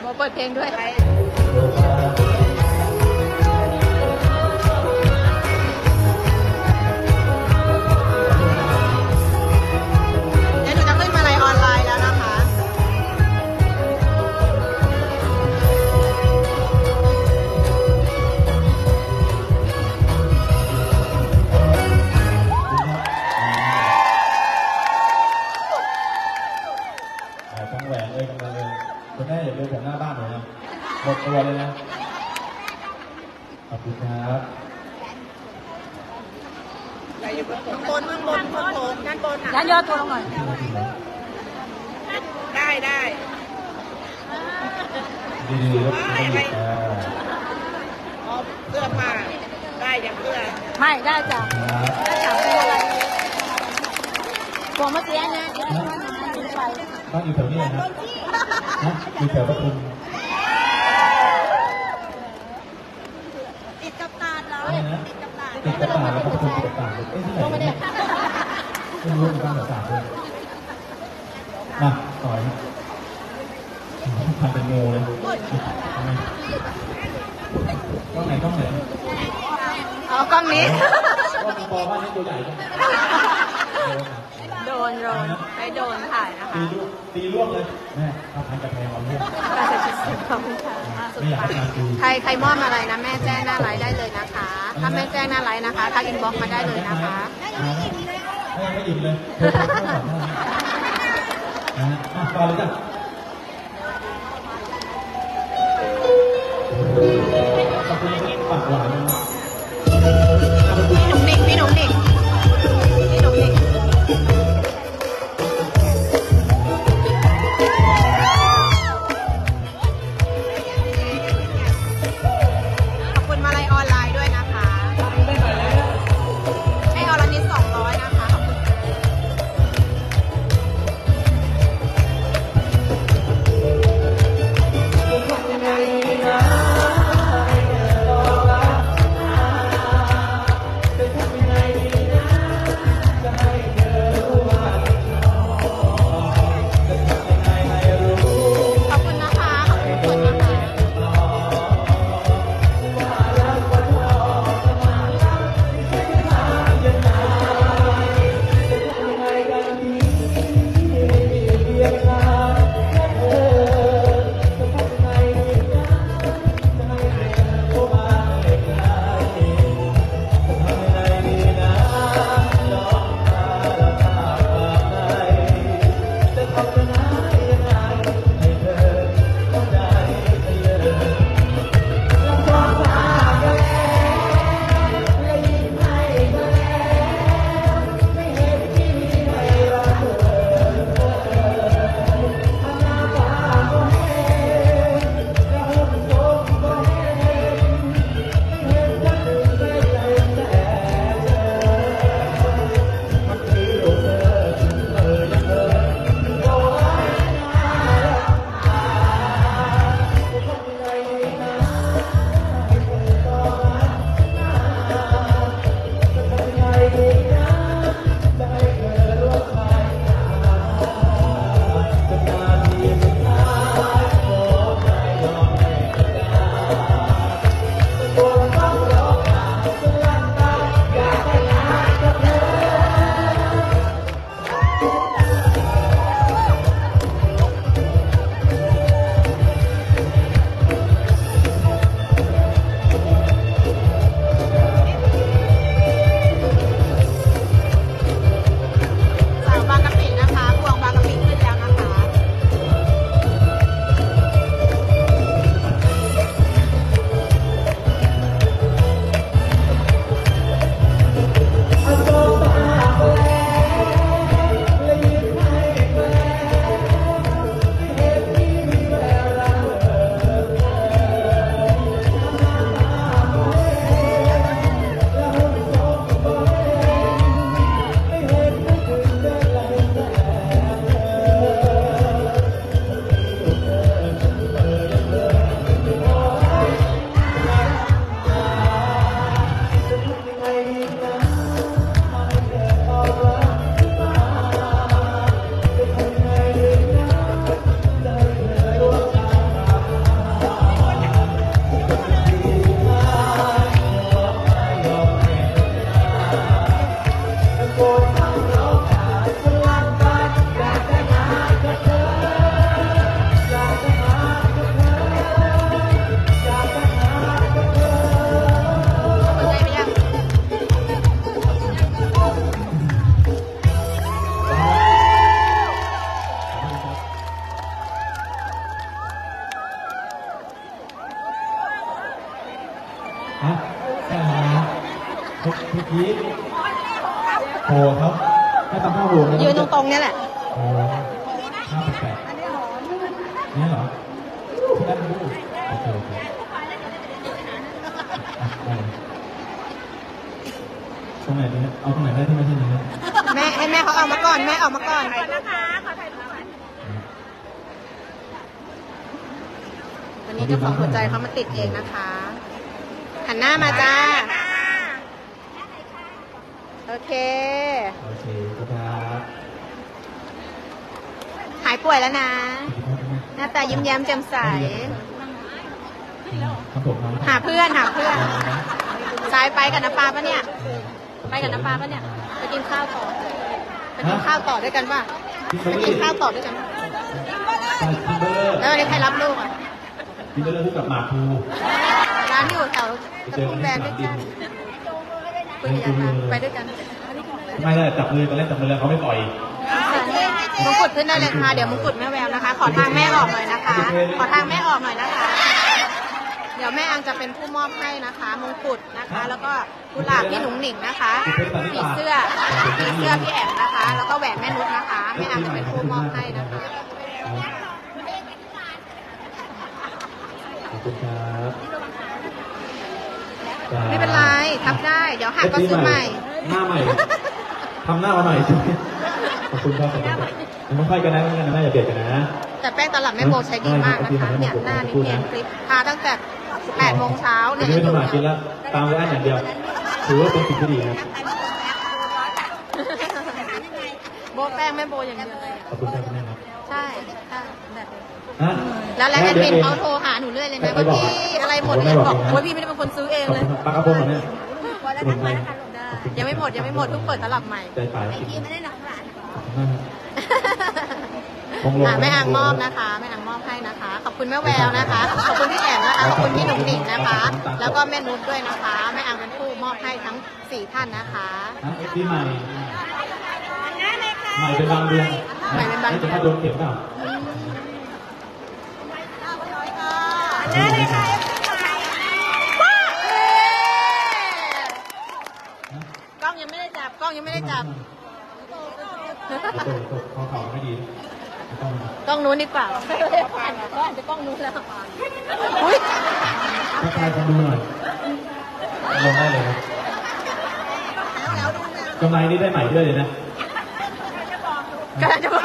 หมอเปิดเพลงด้วย บนข้างบนข้างบนด้านบนอะยันยอดตัวลงหน่อย ได้ได้ดีๆลูกไม่หยุดอ่าเอาเสื้อผ้าได้อย่างเสื้อไม่ได้จ้ะครับได้จ้ะเป็นอะไรกลัวมาเสียนะจะได้ว่าน้ำกินไปบ้านอยู่แถวนี้นะฮะอยู่แถวปทุม ติดกับตาเรา อะไรนะ ติดกับตา ติดกระต่ายแล้วก็ปทุมติดกระต่ายเอ๊ะที่ไหนเนี่ย ไม่รู้เหมือนกันกระต่ายด้วยมาต่อยทำเป็นงูเลยต้องไหนต้องไหนเอากล้องนี้ว่ามีปอบ้านนี้ตัวใหญ่จังโดนโดนให้โดนถ่ายนะคะตีลูกตีล่วงเลยแม่เอาพันกระแพงเอาล่วงการใส่ชุดสีขอบคุณค่ะไม่อยากให้การตีใครใครมอบอะไรนะแม่แจ้งหน้าไลน์ได้เลยนะคะ ถ้าแม่แจ้งหน้าไลน์นะคะทักอินบ็อกซ์มาได้เลยนะคะ ไม่ไม่อิ่มเลยเธอเข้าก่อนนะฮะมาต่อเลยจ้ะขอบคุณฝากหวานนะ แม่ให้แม่เขาเอามาก่อนแม่ออกมาก่อนวันนี้เจ้าของหัวใจเขามาติดเองนะคะหันหน้ามาจ้าโอเคโอเคครับหายป่วยแล้วนะ หน้าตายิ้มแย้มแจ่มใส ครับผมน้องหาเพื่อนหาเพื่อนสายไปกับน้ำปลาปะเนี่ย ไปกับน้ำปลาปะเนี่ย ไปกินข้าวต่อ ไปกินข้าวต่อด้วยกันป่ะไปกินข้าวต่อด้วยกันปะใช่ทิมเบอร์แล้ววันนี้ใครรับลูกอะทิมเบอร์คู่กับหมากภูร้านอยู่แถวตะพุ่มแบนด้วยกันคุยกันมาไปด้วยกันไม่ได้จับมือกันเล่นจับมือแล้วเขาไม่ปล่อยมงกุฎขึ้นได้เลยค่ะ เดี๋ยวมงกุฎแม่แววนะคะ ขอทางแม่ออกหน่อยนะคะ ขอทางแม่ออกหน่อยนะคะ เดี๋ยวแม่อังจะเป็นผู้มอบให้นะคะ มงกุฎนะคะ แล้วก็กุหลาบพี่หนุ่งหนิงนะคะผีเสื้อผีเสื้อพี่แอมนะคะ แล้วก็แหวนแม่นุชนะคะ แม่อังจะเป็นผู้มอบให้นะคะขอบคุณครับไม่เป็นไรทับได้ เดี๋ยวหักก็ซื้อใหม่ หน้าใหม่ทำหน้ามาหน่อยสิขอบคุณครับขอบคุณครับยังไม่ค่อยกันนะไม่กันนะแม่อย่าเบียดกันนะแต่แป้งตลับแม่โบใช้ดีมากนะคะเนี่ยหน้านี่เนียนคลิปทาตั้งแต่ 8โมงเช้าวันเนี่ยนี้ไม่ยังอทำยู่หากินแล้วตามไว้อันอย่างเดียวถือว่าเป็นสิ่งที่ดีครับโบแป้งแม่โบอย่างเดียวเลยขอบคุณครับคุณแม่ครับใช่ใช่แบบนี้ฮะแล้วแล้วแอดมินเขาโทรหาหนูเรื่อยเลยนะว่าพี่อะไรหมดเลยบอกว่าพี่ไม่ได้เป็นคนซื้อเองเลยปลากระพงเหรอเนี่ยสมุนไพรยังไม่หมดยังไม่หมดเพิ่งเปิดตลับใหม่ใจป่าแล้วกินพี่ไม่ได้หนักหลาน ขอบคุณมากครับคงลงอะแม่อังมอบนะคะแม่อังมอบให้นะคะ ขอบคุณแม่แววนะคะ ขอบคุณพี่แอมนะคะขอบคุณพี่หนุ่มหนิงนะคะ แล้วก็แม่นุชด้วยนะคะแม่อังเป็นผู้มอบให้ทั้งสี่ท่านนะคะฮะปีใหม่ใหม่เป็นบางเดือนใหม่เป็นบางเดือนจะมาโดนเข็มเปล่าได้เลยค่ะกล้องยังไม่ได้จับกล้องยังไม่ได้จับโอ้โหคอเข่าไม่ดีต้อง กล้องนู้นดีกว่าผ่านก็อาจจะกล้องนู้นแล้วอุ้ยทักทายคนดูหน่อยลงได้เลยครับกำไรนี่ได้ใหม่เรื่อยเลยนะกำลังจะบอก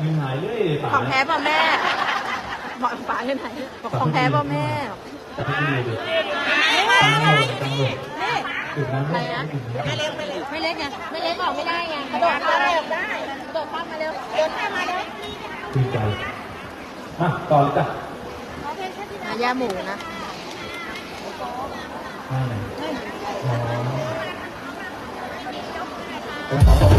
เงินหายเรื่อยเลยป่าของแท้ป่ะแม่บอกป๋าเงินไหนบอกของแท้ป่ะแม่แต่ไม่ดีเลย อะไรนะไม่เล็กไม่เล็กไม่เล็กไงไม่เล็กออกไม่ได้ไงกระโดดข้ามได้กระโดดข้ามมาเร็วเดินข้ามมาเร็วดีใจมาต่อเลยจ้ะอะย่าหมูนะมาไหนอ๋อขอบคุณ